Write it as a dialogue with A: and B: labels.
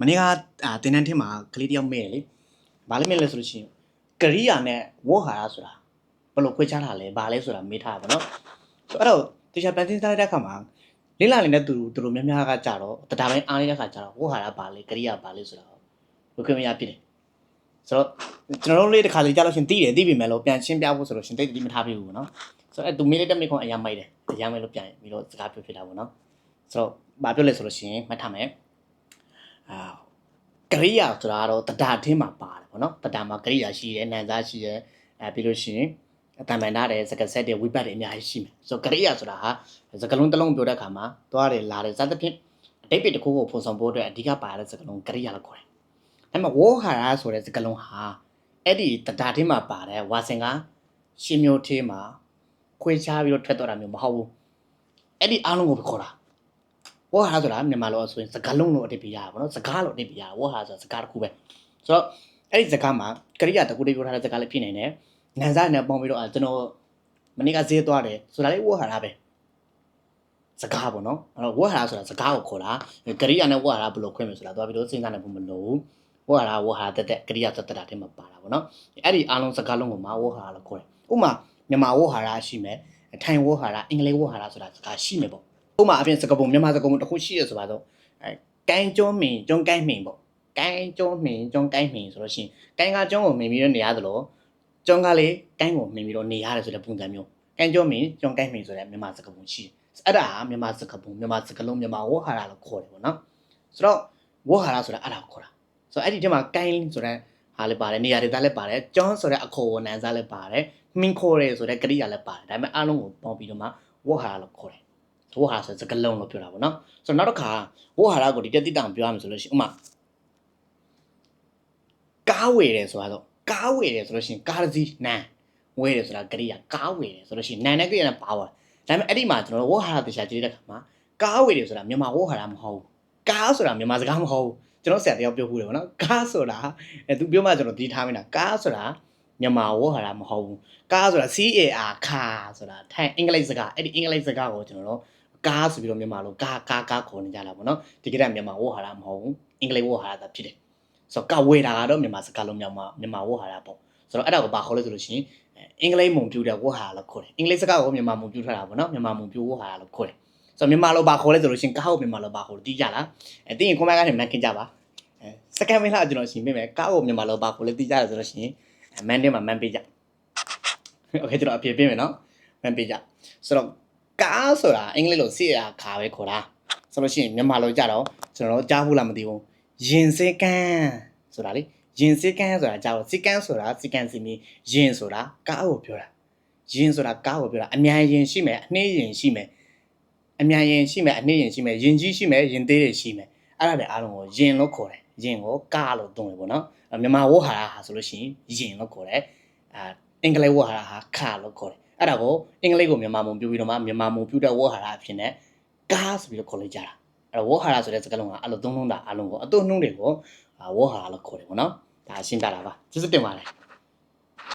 A: မနေ့ကအာတင်တန်းထင်းမှာကလေးတယောက်မေ့တယ်လေဘာလို့မေ့လဲဆိုလို့ရှိရင်ကရိယာနဲ့ဝေါ်ဟာရဆိုတာဘယ်လိုခွဲခြားတာလဲဘာလဲဆိုတာမေးထားတာပေါ့နော်ဆိုတော့အဲ့တော့တခြားပန်တင်စားတဲ့အခါမှာလိလာနေတဲ့သူသူတို့များများကကြတော့တရားပိုင်းအားနေတဲ့အခါကြတော့ဝေါ်ဟာရဘာလဲကရိယာဘာလဲဆိုတာဝေခွင့်မရဖြစ်တယ်ဆိုတော့ကျွန်တော်တို့လေးတစ်ခါလေကြားလို့ရှရင်သိတယ်သိပြီမဲ့လို့ပြန်ရှင်းပြဖို့ဆိုလို့ရှရင်တိတ်တိမထားပြဘူးပေါ့နော်ဆိုတော့အဲ့သူမေးလိုက်တဲ့မိခွန်းအရင်မိုက်တယ်အရင်မိုက်လို့ပြန်ပြီးတော့စကားပြောဖြစ်တာပေါ့နော်ဆိုတော့ဘာပြောလဲဆိုလို့ရှရင်မှတ်ထားမယ် အာကရိယာဆိုတာကတော့တတာထင်းမှာပါတယ်ဗောနော်တတာမှာကရိယာရှိတယ်နန်စားရှိတယ်အဲပြီးလို့ရှိရင်အတန်ပန်ထားတယ်စကဆက်တယ်ဝိပတ်တယ်အများကြီးရှိမယ်ဆိုတော့ကရိယာဆိုတာဟာစကလုံးတစ်လုံးပြောတဲ့အခါမှာသွားတယ်လာတယ်စသဖြင့်အတိတ်တစ်ခုကိုပုံဆောင်ဖို့အတွက်အဓိကပါတဲ့စကလုံးကရိယာလို့ခေါ်တယ်ဒါပေမဲ့ဝေါ်ဟာရာဆိုတဲ့စကလုံးဟာအဲ့ဒီတတာထင်းမှာပါတယ်ဝါစင်ကရှင်မျိုးထင်းမှာခွေချားပြီးတော့ထွက်တော့တာမျိုးမဟုတ်ဘူးအဲ့ဒီအားလုံးကိုခေါ်တာ ဝေါ်ဟာဆိုတာမြန်မာလိုဆိုရင်စကားလုံးလို့အတိတ်ပြရတာပေါ့နော်စကားလို့အတိတ်ပြရတာဝေါ်ဟာဆိုတာစကားတစ်ခုပဲဆိုတော့အဲ့ဒီစကားမှာကရိယာတကူလေးပြောထားတဲ့စကားလေးဖြစ်နေတယ်နန်စားနဲ့ပေါင်းပြီးတော့အာကျွန်တော်မနေ့ကဈေးသွားတယ်ဆိုတာလေဝေါ်ဟာတာပဲစကားပေါ့နော်အဲ့တော့ဝေါ်ဟာတာဆိုတာစကားကိုခေါ်တာကရိယာနဲ့ဝေါ်ဟာတာဘယ်လိုခွင့်မယ်ဆိုတာသွားပြီးတော့စဉ်းစားနိုင်ဖို့မလိုဘူးဝေါ်ဟာတာဝေါ်ဟာတက်တက်ကရိယာတက်တက်တာထဲမှာပါတာပေါ့နော်အဲ့ဒီအားလုံးစကားလုံးကိုမဝေါ်ဟာတာလို့ခေါ်တယ်ဥပမာမြန်မာဝေါ်ဟာတာရှိမယ်ထိုင်ဝေါ်ဟာတာအင်္ဂလိပ်ဝေါ်ဟာတာဆိုတာစကားရှိမယ်ပေါ့ ဥပမာအပြင်စကားပုံမြန်မာစကားပုံတစ်ခုရှိရဆိုပါတော့အဲကိုင်းကျွန်းမင်ကျွန်းကိုင်းမင်ပေါ့ကိုင်းကျွန်းမင်ကျွန်းကိုင်းမင်ဆိုလို့ရှိရင်ကိုင်းကကျွန်းကိုမင်ပြီးတော့နေရသလိုကျွန်းကလေကိုင်းကိုမင်ပြီးတော့နေရတယ်ဆိုတဲ့ပုံစံမျိုးကိုင်းကျွန်းမင်ကျွန်းကိုင်းမင်ဆိုတဲ့မြန်မာစကားပုံရှိတယ်အဲ့ဒါကမြန်မာစကားပုံမြန်မာစကားလုံးမြန်မာဝဟာရလို့ခေါ်တယ်ပေါ့နော်ဆိုတော့ဝဟာရဆိုတာအဲ့ဒါကိုခေါ်တာဆိုတော့အဲ့ဒီထဲမှာကိုင်းဆိုတဲ့ဟာလည်းပါတယ်နေရာဒေသလည်းပါတယ်ကျွန်းဆိုတဲ့အခေါ်ဝနန်းစားလည်းပါတယ်မင်းခေါ်ရဲဆိုတဲ့ကရိယာလည်းပါတယ်ဒါပေမဲ့အားလုံးကိုပေါင်းပြီးတော့မှဝဟာရလို့ခေါ်တယ် ဝဟာဆိုစကလုံးလို့ပြောတာပေါ့နော်ဆိုတော့နောက်တစ်ခါဝဟာရကိုဒီတက်တိတောင်ပြောရမယ်ဆိုလို့ရှိရင်ဥမာကားဝယ်တယ်ဆိုတာတော့ကားဝယ်တယ်ဆိုလို့ရှိရင်ကားတစ်စီးနန်ဝယ်တယ်ဆိုတာကရိယာကားဝယ်တယ်ဆိုလို့ရှိရင်နန်နဲ့ကရိယာနဲ့ပါသွားဒါပေမဲ့အဲ့ဒီမှာကျွန်တော်တို့ဝဟာရတရားကြည့်တဲ့အခါမှာကားဝယ်တယ်ဆိုတာမြန်မာဝဟာရမဟုတ်ဘူးကားဆိုတာမြန်မာစကားမဟုတ်ဘူးကျွန်တော်ဆရာတယောက်ပြောခုတယ်ပေါ့နော်ကားဆိုတာအဲသူပြောမှကျွန်တော်ဒီထားမင်းတာကားဆိုတာမြန်မာဝဟာရမဟုတ်ဘူးကားဆိုတာ CAR ခါဆိုတာထိုင်အင်္ဂလိပ်စကားအဲ့ဒီအင်္ဂလိပ်စကားကိုကျွန်တော်တို့ ကားဆိုပြီးတော့မြန်မာလိုကားကားကားခေါ်နေကြတာပေါ့နော်ဒီကိစ္စမြန်မာဝေါ်ဟာရမဟုတ်ဘူးအင်္ဂလိပ်ဝေါ်ဟာရသာဖြစ်တယ်ဆိုတော့ကဝေတာကတော့မြန်မာစကားလုံးမြန်မာမြန်မာဝေါ်ဟာရပေါ့ဆိုတော့အဲ့ဒါကိုဘာခေါ်လဲဆိုလို့ရှိရင်အင်္ဂလိပ်မုံပြူတဲ့ဝေါ်ဟာရလို့ခေါ်တယ်အင်္ဂလိပ်စကားကိုမြန်မာမုံပြူထားတာပေါ့နော်မြန်မာမုံပြူဝေါ်ဟာရလို့ခေါ်တယ်ဆိုတော့မြန်မာလိုဘာခေါ်လဲဆိုလို့ရှိရင်ကားကိုမြန်မာလိုဘာခေါ်လို့တီးကြလားအဲတီးရင် comment ကနေမှန်ခင်ကြပါအဲစကန်မင်းလာကျွန်တော်ရှင်းပေးမယ်ကားကိုမြန်မာလိုဘာခေါ်လဲတီးကြတယ်ဆိုလို့ရှိရင်မန်တင်းမှာမန်ပေးကြโอเคကျွန်တော်အပြည့်ပေးမယ်နော်မန်ပေးကြဆိုတော့ ကားဆိုတာအင်္ဂလိပ်လိုစီရခါပဲခေါ်တာဆိုလို့ရှိရင်မြန်မာလိုကြတော့ကျွန်တော်တို့ကြားဘူးလားမသိဘူးရင်စေးကန်းဆိုတာလေရင်စေးကန်းဆိုတာကြားတော့စီကန်းဆိုတာစီကန်းစီမီရင်ဆိုတာကားကိုပြောတာရင်ဆိုတာကားကိုပြောတာအမြန်ရင်ရှိမယ်အနှေးရင်ရှိမယ်အမြန်ရင်ရှိမယ်အနှေးရင်ရှိမယ်ရင်ကြီးရှိမယ်ရင်သေးတွေရှိမယ်အဲ့ဒါတွေအားလုံးကိုရင်လို့ခေါ်တယ်ရင်ကိုကားလို့သုံးတယ်ပေါ့နော်မြန်မာဝေါ်ဟာရဟာဆိုလို့ရှိရင်ရင်လို့ခေါ်တယ်အာအင်္ဂလိပ်ဝေါ်ဟာရဟာခါလို့ခေါ်တယ် အဲ့ဒါကိုအင်္ဂလိပ်ကိုမြန်မာမုံပြပြီးတော့မှမြန်မာမုံပြတဲ့ဝေါ်ဟာရအဖြစ်နဲ့ကားဆိုပြီးတော့ခေါ်လိုက်ကြတာအဲ့တော့ဝေါ်ဟာရဆိုတဲ့စကားလုံးကအဲ့လိုသုံးလုံးတာအလုံးကိုအတုံးနှုံးတွေကိုဝေါ်ဟာရလို့ခေါ်တယ်ပေါ့နော်ဒါရှင်းပြတာပါကျေးဇူးတင်ပါတယ်